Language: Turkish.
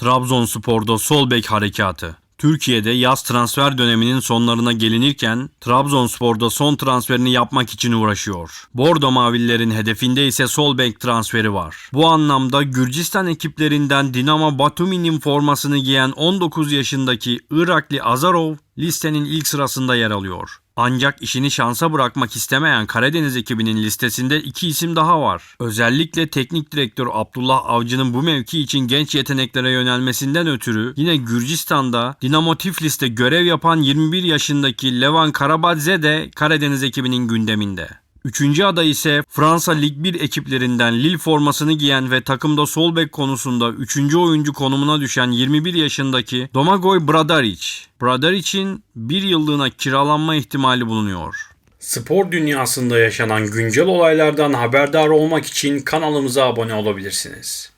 Trabzonspor'da sol bek harekatı. Türkiye'de yaz transfer döneminin sonlarına gelinirken Trabzonspor'da son transferini yapmak için uğraşıyor. Bordo Mavililerin hedefinde ise sol bek transferi var. Bu anlamda Gürcistan ekiplerinden Dinamo Batumi'nin formasını giyen 19 yaşındaki Irakli Azarov listenin ilk sırasında yer alıyor. Ancak işini şansa bırakmak istemeyen Karadeniz ekibinin listesinde iki isim daha var. Özellikle teknik direktör Abdullah Avcı'nın bu mevki için genç yeteneklere yönelmesinden ötürü yine Gürcistan'da Dinamo Tiflis'te görev yapan 21 yaşındaki Levan Karabadze de Karadeniz ekibinin gündeminde. Üçüncü aday ise Fransa Lig 1 ekiplerinden Lille formasını giyen ve takımda sol bek konusunda 3. oyuncu konumuna düşen 21 yaşındaki Domagoj Bradaric. Bradaric'in bir yıllığına kiralanma ihtimali bulunuyor. Spor dünyasında yaşanan güncel olaylardan haberdar olmak için kanalımıza abone olabilirsiniz.